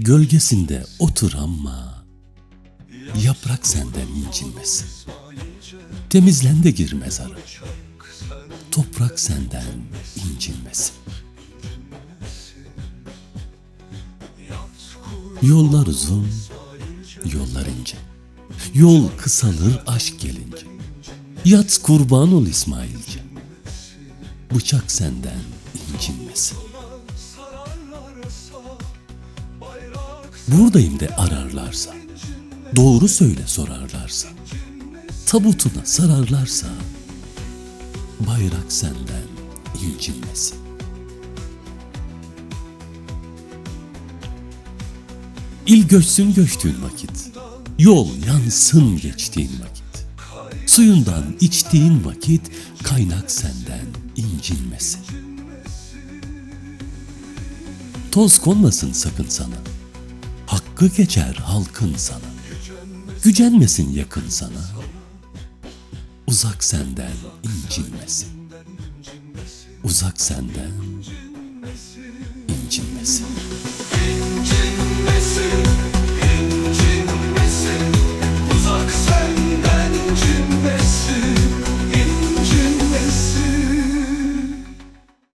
Gölgesinde otur ama yaprak senden incinmesin. Temizlen de gir mezara. Toprak senden incinmesin. Yollar uzun, yollar ince. Yol kısalır aşk gelince. Yat kurban ol İsmailce. Bıçak senden incinmesin. Buradayım de ararlarsa, doğru söyle sorarlarsa, tabutuna sararlarsa, bayrak senden incinmesin. İl göçsün göçtüğün vakit, yol yansın geçtiğin vakit, suyundan içtiğin vakit, kaynak senden incinmesin. Toz konmasın sakın sana, hakkı geçer halkın sana, gücenmesin yakın sana, uzak senden incinmesin, uzak senden